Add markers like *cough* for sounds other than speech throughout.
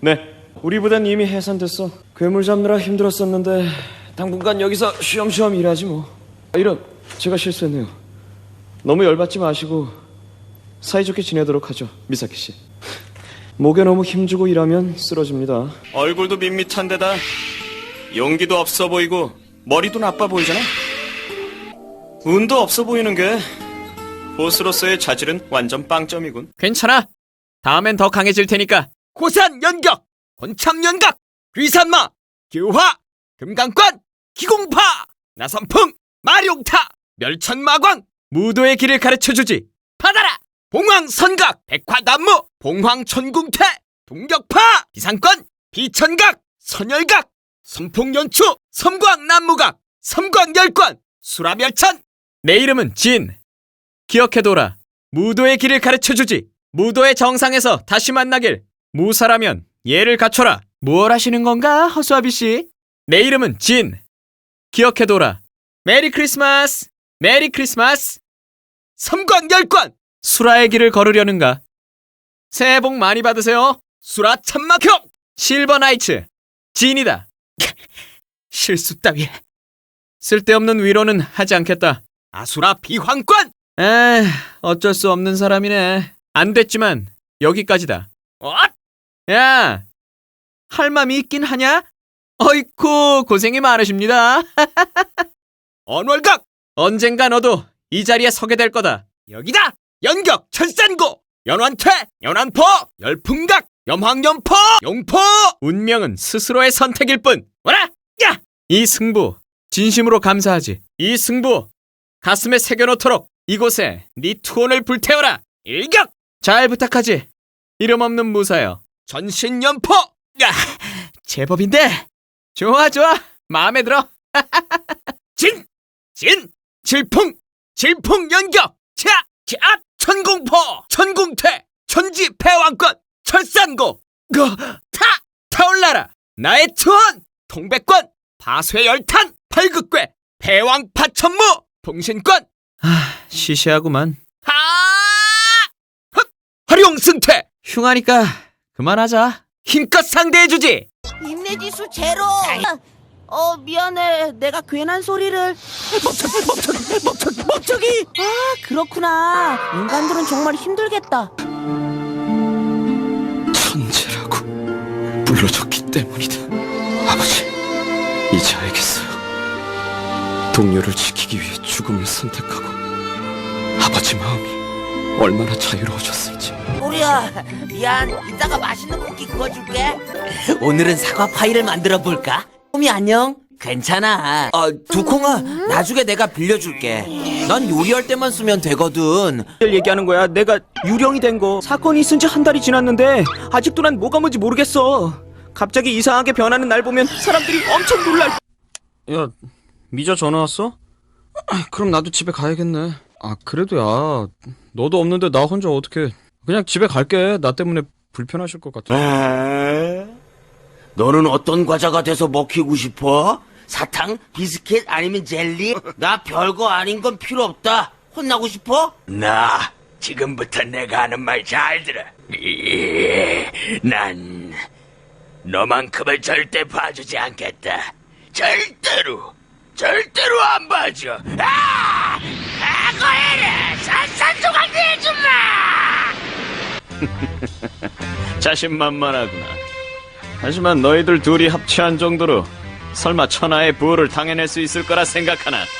네. 우리 부대는 이미 해산됐어. 괴물 잡느라 힘들었었는데 당분간 여기서 쉬엄쉬엄 일하지 뭐. 아, 이런 제가 실수했네요. 너무 열받지 마시고 사이좋게 지내도록 하죠, 미사키 씨. 목에 너무 힘주고 일하면 쓰러집니다. 얼굴도 밋밋한 데다 용기도 없어 보이고 머리도 나빠 보이잖아. 운도 없어 보이는 게 보스로서의 자질은 완전 빵점이군. 괜찮아. 다음엔 더 강해질 테니까. 고산 연격, 권참 연각, 귀산마, 교화, 금강관, 기공파, 나선풍, 마룡타, 멸천마광, 무도의 길을 가르쳐 주지. 받아라. 봉황선각, 백화단무, 봉황천궁퇴, 동격파, 비상권, 비천각, 선열각, 선풍연추, 섬광남무각, 섬광열관, 수라멸천. 내 이름은 진. 기억해둬라. 무도의 길을 가르쳐 주지. 무도의 정상에서 다시 만나길. 무사라면 예를 갖춰라. 무얼 하시는 건가, 허수아비 씨? 내 이름은 진. 기억해둬라. 메리 크리스마스. 메리 크리스마스. 섬광열관. 수라의 길을 걸으려는가? 새해 복 많이 받으세요. 수라 참막형. 실버 나이츠. 진이다. *laughs* 실수 따위. 쓸데없는 위로는 하지 않겠다. 아수라 비황관. 에, 어쩔 수 없는 사람이네. 안 됐지만 여기까지다. 어? 야, 할 맘이 있긴 하냐? 어이쿠, 고생이 많으십니다. *laughs* 언월각! 언젠가 너도 이 자리에 서게 될 거다. 여기다! 연격, 철산고! 연환퇴, 연환포, 열풍각, 염황연포, 용포! 운명은 스스로의 선택일 뿐. 뭐라? 야! 이 승부, 진심으로 감사하지. 이 승부, 가슴에 새겨놓도록 이곳에 네 투혼을 불태워라. 일격! 잘 부탁하지. 이름 없는 무사여. 전신 연포! 야, 제법인데. 좋아, 좋아. 마음에 들어. *laughs* 진! 진! 질풍! 질풍 연격! 자! 자! 천공포! 천공퇴! 천지 패왕권! 철산고! 거! 타! 타올라라! 나의 투혼! 통백권! 파쇄열탄! 팔극괴! 패왕파천무! 통신권! 아, 시시하구만. 하! 헛! 활용승퇴! 흉하니까 그만하자. 힘껏 상대해주지! 인내지수 제로. 어 미안해 내가 괜한 소리를 멈춰 멈춰 멈춰 멈춰기 아 그렇구나 인간들은 정말 힘들겠다 천재라고 불러줬기 때문이다. 아버지, 이제 알겠어요. 동료를 지키기 위해 죽음을 선택하고 아버지 마음이 얼마나 자유로워졌을지. 우리야 미안 이따가 맛있는 고기 구워줄게 *laughs* 오늘은 사과 파이를 만들어 볼까? 꿈이 안녕. 괜찮아. 어, 두콩아, 나중에 내가 빌려줄게. 난 요리할 때만 쓰면 되거든. 얘기하는 거야. 내가 유령이 된 거. 사건이 있은 지 한 달이 지났는데 아직도 난 뭐가 뭔지 모르겠어. 갑자기 이상하게 변하는 날 보면 사람들이 엄청 놀랄. 야, 미자 전화 왔어? 아, 그럼 나도 집에 가야겠네. 아, 그래도 야, 너도 없는데 나 혼자 어떻게? 그냥 집에 갈게. 나 때문에 불편하실 것 같아. 에? 너는 어떤 과자가 돼서 먹히고 싶어? 사탕, 비스켓 아니면 젤리? 나 별거 아닌 건 필요 없다. 혼나고 싶어? 나 지금부터 내가 하는 말 잘 들어. 난 너만큼을 절대 봐주지 않겠다. 절대로, 절대로 안 봐줘. 아! 과거에는 산산조각 내주마! 자신만만하구나. 하지만 너희들 둘이 합체한 정도로 설마 천하의 부를 당해낼 수 있을 거라 생각하나? *laughs*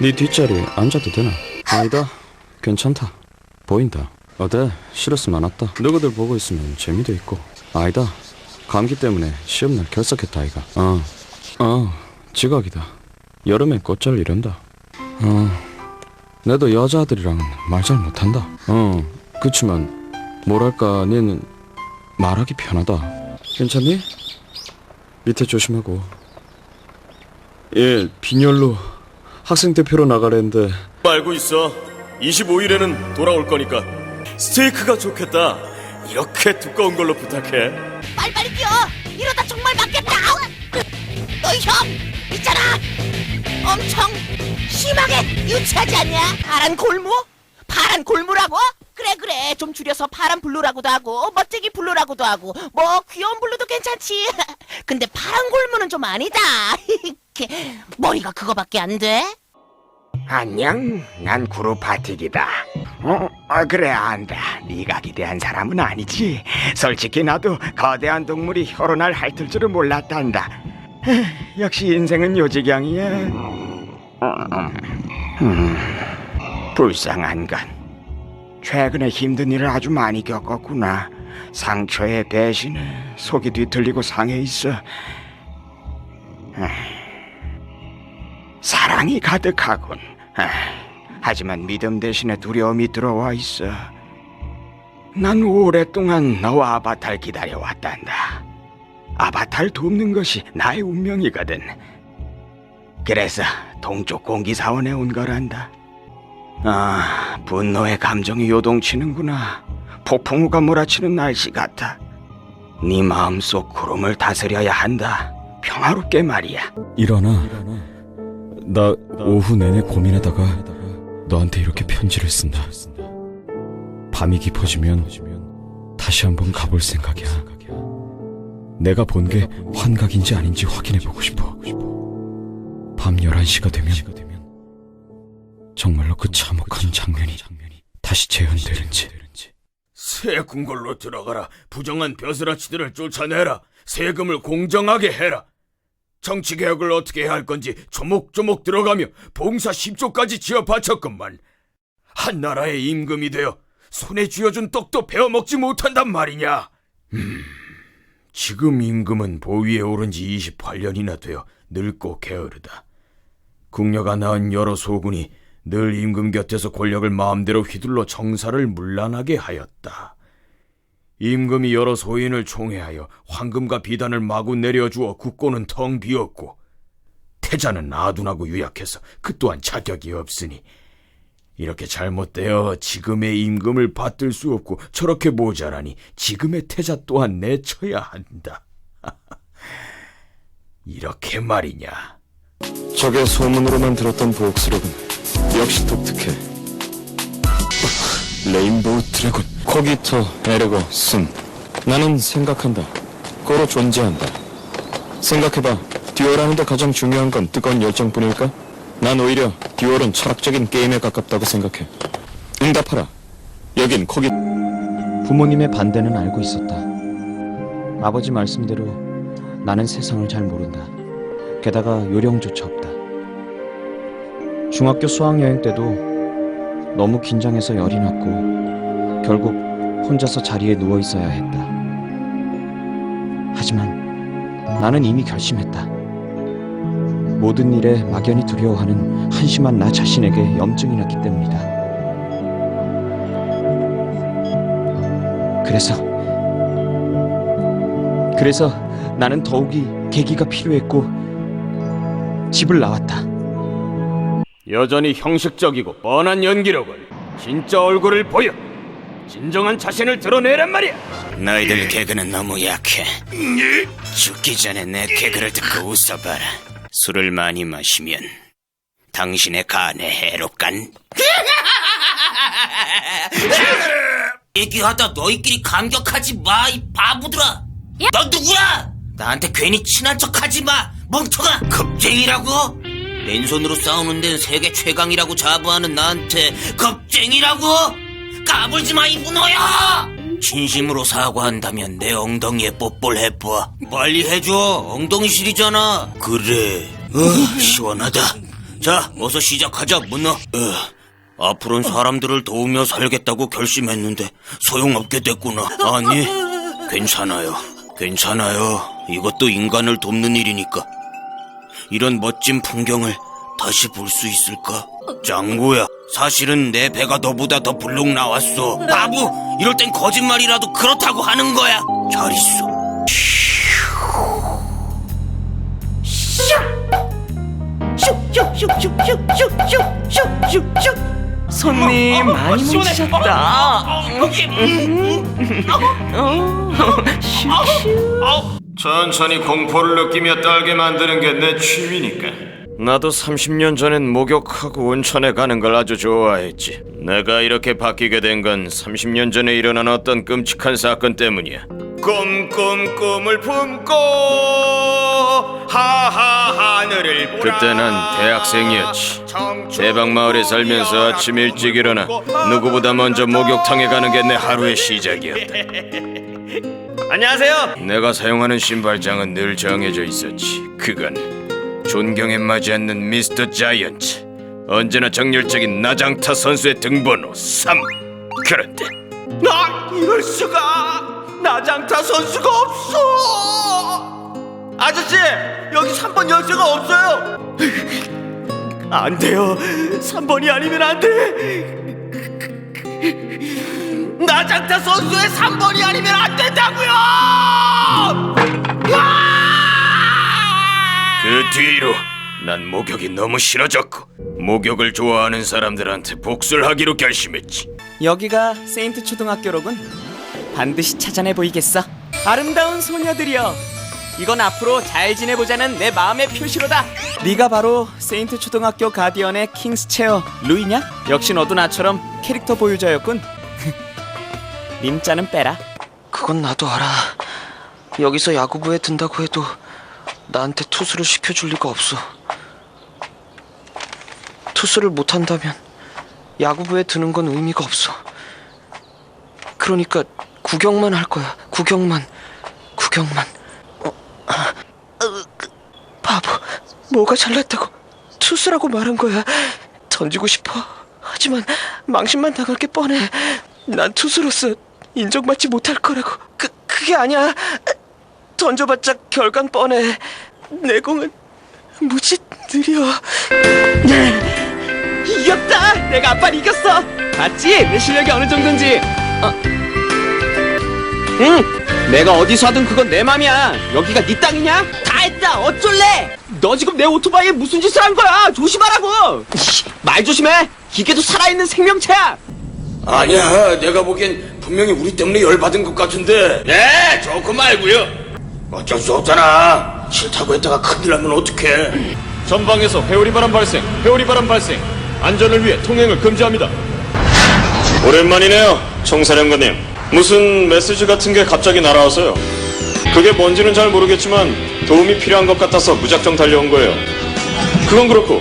네 뒷자리 앉아도 되나? 아니다. 괜찮다. 보인다. 어때? 싫었으면 안 왔다. 너희들 보고 있으면 재미도 있고. 아니다. 감기 때문에 시험날 결석했다 아이가. 어. 어. 지각이다. 여름에 꽃잘 이른다. 어. 내도 여자들이랑 말 잘 못한다. 어, 그치만 뭐랄까 니는 말하기 편하다. 괜찮니? 밑에 조심하고. 예, 빈혈로 학생 대표로 나가려는데 알고 있어. 25일에는 돌아올 거니까 스테이크가 좋겠다. 이렇게 두꺼운 걸로 부탁해. 빨리빨리 뛰어 이러다 정말 맞겠다 너희 형 있잖아. 엄청 심하게 유치하지 않냐? 파란 골무? 파란 골무라고? 그래 그래 좀 줄여서 파란 블루라고도 하고 멋쟁이 블루라고도 하고 뭐 귀여운 블루도 괜찮지. *laughs* 근데 파란 골무는 좀 아니다. *laughs* 머리가 그거밖에 안 돼? 안녕, 난 그룹 바틱이다. 어, 아, 그래 안다. 네가 기대한 사람은 아니지. 솔직히 나도 거대한 동물이 혈흔할 핥을 줄은 몰랐단다. 에, 역시 인생은 요지경이야. 음, 불쌍한 건 최근에 힘든 일을 아주 많이 겪었구나. 상처에 배신에 속이 뒤틀리고 상해 있어. 사랑이 가득하군. 아, 하지만 믿음 대신에 두려움이 들어와 있어. 난 오랫동안 너와 아바타를 기다려왔단다. 아바타를 돕는 것이 나의 운명이거든. 그래서 동쪽 공기사원에 온 거란다. 아, 분노의 감정이 요동치는구나. 폭풍우가 몰아치는 날씨 같아. 네 마음속 구름을 다스려야 한다. 평화롭게 말이야. 일어나. 나 오후 내내 고민하다가 너한테 이렇게 편지를 쓴다. 밤이 깊어지면 다시 한번 가볼 생각이야. 내가 본 게 환각인지 아닌지 확인해보고 싶어. 밤 11시가 되면 정말로 그 참혹한 장면이 다시 재현되는지. 새 궁궐로 들어가라. 부정한 벼슬아치들을 쫓아내라. 세금을 공정하게 해라. 정치 개혁을 어떻게 해야 할 건지 조목조목 들어가며 봉사 10조까지 지어 바쳤건만 한 나라의 임금이 되어 손에 쥐어준 떡도 베어 먹지 못한단 말이냐. 음, 지금 임금은 보위에 오른 지 28년이나 되어 늙고 게으르다. 궁녀가 낳은 여러 소군이 늘 임금 곁에서 권력을 마음대로 휘둘러 정사를 문란하게 하였다. 임금이 여러 소인을 총애하여 황금과 비단을 마구 내려주어 국고는 텅 비었고 태자는 아둔하고 유약해서 그 또한 자격이 없으니 이렇게 잘못되어 지금의 임금을 받들 수 없고 저렇게 모자라니 지금의 태자 또한 내쳐야 한다. *laughs* 이렇게 말이냐. 적의 소문으로만 들었던 보옥스럽은 역시 독특해. 레인보우 드래곤, 코기터, 에르거, 승. 나는 생각한다. 고로 존재한다. 생각해봐. 듀얼하는데 가장 중요한 건 뜨거운 열정뿐일까? 난 오히려 듀얼은 철학적인 게임에 가깝다고 생각해. 응답하라. 여긴 코기... 부모님의 반대는 알고 있었다. 아버지 말씀대로 나는 세상을 잘 모른다. 게다가 요령조차 없다. 중학교 수학여행 때도 너무 긴장해서 열이 났고 결국 혼자서 자리에 누워 있어야 했다. 하지만 나는 이미 결심했다. 모든 일에 막연히 두려워하는 한심한 나 자신에게 염증이 났기 때문이다. 그래서 그래서 나는 더욱이 계기가 필요했고 집을 나왔다. 여전히 형식적이고 뻔한 연기력은 진짜 얼굴을 보여. 진정한 자신을 드러내란 말이야. 너희들 개그는 너무 약해. 죽기 전에 내 개그를 듣고 웃어봐라. 술을 많이 마시면 당신의 간에 해롭간. *laughs* 얘기하다 너희끼리 감격하지 마, 이 바보들아. 너 누구야? 나한테 괜히 친한 척 하지 마, 멍청아. 겁쟁이라고? 맨손으로 싸우는 데는 세계 최강이라고 자부하는 나한테 겁쟁이라고? 까불지 마, 이 문어야! 진심으로 사과한다면 내 엉덩이에 뽀뽀를 해봐. 빨리 해줘. 엉덩이 실이잖아. 그래. 어, 시원하다. 자, 어서 시작하자, 문어. 어, 앞으로는 사람들을 도우며 살겠다고 결심했는데 소용없게 됐구나. 아니, 괜찮아요. 괜찮아요. 이것도 인간을 돕는 일이니까. 이런 멋진 풍경을 다시 볼 수 있을까? 짱구야, 사실은 내 배가 너보다 더 불룩 나왔어. 바보! 이럴 땐 거짓말이라도 그렇다고 하는 거야. 잘 있어. 손님 많이 모시셨다. 슈슈. 천천히 공포를 느끼며 떨게 만드는 게 내 취미니까. 나도 30년 전엔 목욕하고 온천에 가는 걸 아주 좋아했지. 내가 이렇게 바뀌게 된 건 30년 전에 일어난 어떤 끔찍한 사건 때문이야. 꿈꿈 꿈을 품고 하하 하늘을 보라. 그때 난 대학생이었지. 대박 마을에 살면서 아침 일찍 일어나 누구보다 먼저 목욕탕에 가는 게 내 하루의 시작이었다. *laughs* 안녕하세요. 내가 사용하는 신발장은 늘 정해져 있었지. 그건 존경에 맞지 않는 미스터 자이언트. 언제나 정열적인 나장타 선수의 등번호 3. 그런데 나 이럴 수가. 나장타 선수가 없어. 아저씨, 여기 3번 열쇠가 없어요. 안 돼요. 3번이 아니면 안 돼. 나장타 선수의 3번이 아니면 안 된다고요. 그 뒤로 난 목욕이 너무 싫어졌고 목욕을 좋아하는 사람들한테 복수를 하기로 결심했지. 여기가 세인트 초등학교로군. 반드시 찾아내 보이겠어. 아름다운 소녀들이여. 이건 앞으로 잘 지내보자는 내 마음의 표시로다. 네가 바로 세인트 초등학교 가디언의 킹스 체어 루이냐? 역시 너도 나처럼 캐릭터 보유자였군. *laughs* 님자는 빼라. 그건 나도 알아. 여기서 야구부에 든다고 해도 나한테 투수를 시켜줄 리가 없어. 투수를 못한다면 야구부에 드는 건 의미가 없어. 그러니까 구경만 할 거야. 구경만. 구경만. 어, 그, 바보. 뭐가 잘났다고 투수라고 말한 거야. 던지고 싶어. 하지만 망신만 당할 게 뻔해. 난 투수로서 인정받지 못할 거라고. 그 그게 아니야. 던져봤자 결과는 뻔해. 내 공은 무지 느려. 네. 이겼다! 내가 아빠를 이겼어! 봤지? 내 실력이 어느 정도인지. 어. 응! 내가 어디서 하든 그건 내 맘이야. 여기가 네 땅이냐? 다 했다. 어쩔래? 너 지금 내 오토바이에 무슨 짓을 한 거야? 조심하라고. 씨, 말 조심해. 기계도 살아있는 생명체야. 아니야, 내가 보기엔 분명히 우리 때문에 열받은 것 같은데. 네, 좋고 말고요. 어쩔 수 없잖아. 싫다고 했다가 큰일 나면 어떡해. 전방에서 회오리 바람 발생, 회오리 바람 발생. 안전을 위해 통행을 금지합니다. 오랜만이네요, 총사령관님. 무슨 메시지 같은 게 갑자기 날아와서요. 그게 뭔지는 잘 모르겠지만 도움이 필요한 것 같아서 무작정 달려온 거예요. 그건 그렇고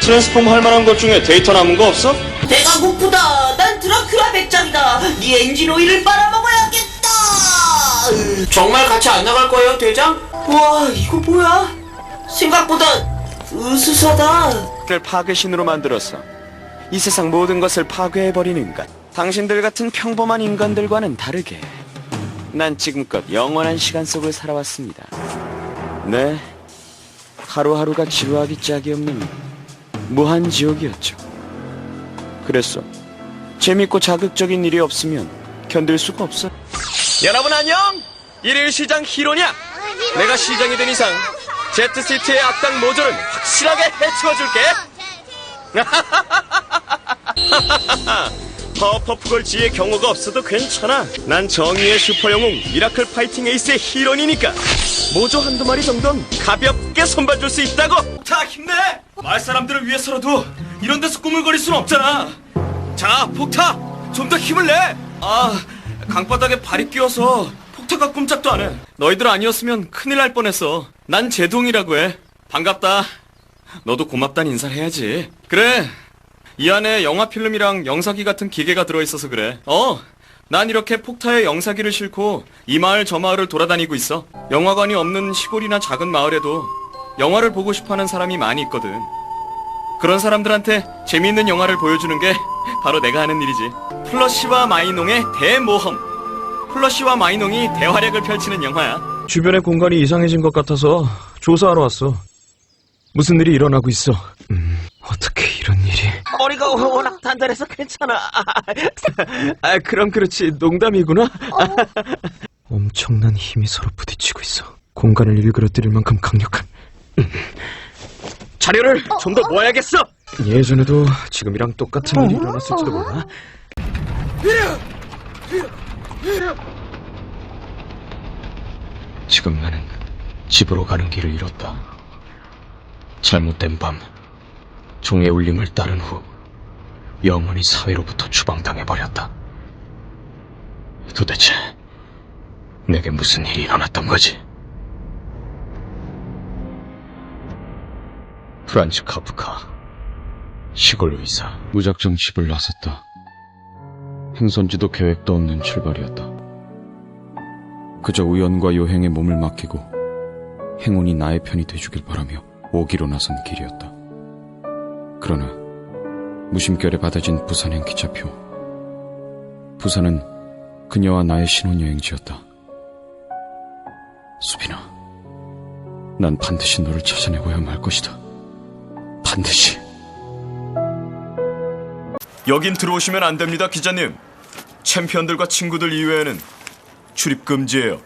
트랜스폼 할 만한 것 중에 데이터 남은 거 없어? 배가 고프다. 난 드라큘라 백작이다. 네 엔진 오일을 빨아먹어야겠다. 정말 같이 안 나갈 거예요, 대장? 와, 이거 뭐야? 생각보다 으스스하다. 를 파괴신으로 만들었어. 이 세상 모든 것을 파괴해버리는 인간. 당신들 같은 평범한 인간들과는 다르게 난 지금껏 영원한 시간 속을 살아왔습니다. 네, 하루하루가 지루하기 짝이 없는 무한 지옥이었죠. 그랬어. 재밌고 자극적인 일이 없으면 견딜 수가 없어. 여러분 안녕! 일일 시장 히로냐? 내가 시장이 된 이상 제트시티의 악당 모조는 확실하게 해치워줄게. *laughs* *laughs* 파워퍼프 걸지의 경우가 없어도 괜찮아. 난 정의의 슈퍼 영웅 미라클 파이팅 에이스의 히론이니까 모조 한두 마리 정도는 가볍게 선봐줄 수 있다고. 자 힘내! 마을 사람들을 위해서라도 이런 데서 꾸물거릴 순 없잖아. 자 폭타! 좀 더 힘을 내! 아 강바닥에 발이 끼어서 폭타가 꼼짝도 안 해. 너희들 아니었으면 큰일 날 뻔했어. 난 제동이라고 해. 반갑다. 너도 고맙단 인사를 해야지. 그래. 이 안에 영화 필름이랑 영사기 같은 기계가 들어있어서 그래. 어. 난 이렇게 폭타의 영사기를 싣고 이 마을 저 마을을 돌아다니고 있어. 영화관이 없는 시골이나 작은 마을에도 영화를 보고 싶어하는 사람이 많이 있거든. 그런 사람들한테 재미있는 영화를 보여주는 게 바로 내가 하는 일이지. 플러시와 마이농의 대모험. 플러시와 마이농이 대활약을 펼치는 영화야. 주변의 공간이 이상해진 것 같아서 조사하러 왔어. 무슨 일이 일어나고 있어? 음? 머리가 워낙 단단해서 괜찮아. *laughs* 아, 그럼 그렇지. 농담이구나. *laughs* 엄청난 힘이 서로 부딪히고 있어. 공간을 일그러뜨릴 만큼 강력한. *laughs* 자료를 좀 더 모아야겠어. 예전에도 지금이랑 똑같은 일이 일어났을지도 몰라. 지금 나는 집으로 가는 길을 잃었다. 잘못된 밤, 종의 울림을 따른 후 영원히 사회로부터 추방당해버렸다. 도대체 내게 무슨 일이 일어났던 거지? 프란츠 카프카 시골 의사 무작정 집을 나섰다. 행선지도 계획도 없는 출발이었다. 그저 우연과 요행에 몸을 맡기고 행운이 나의 편이 돼주길 바라며 오기로 나선 길이었다. 그러나 무심결에 받아진 부산행 기차표. 부산은 그녀와 나의 신혼여행지였다. 수빈아, 난 반드시 너를 찾아내고야 말 것이다. 반드시. 여긴 들어오시면 안 됩니다, 기자님. 챔피언들과 친구들 이외에는 출입 금지예요.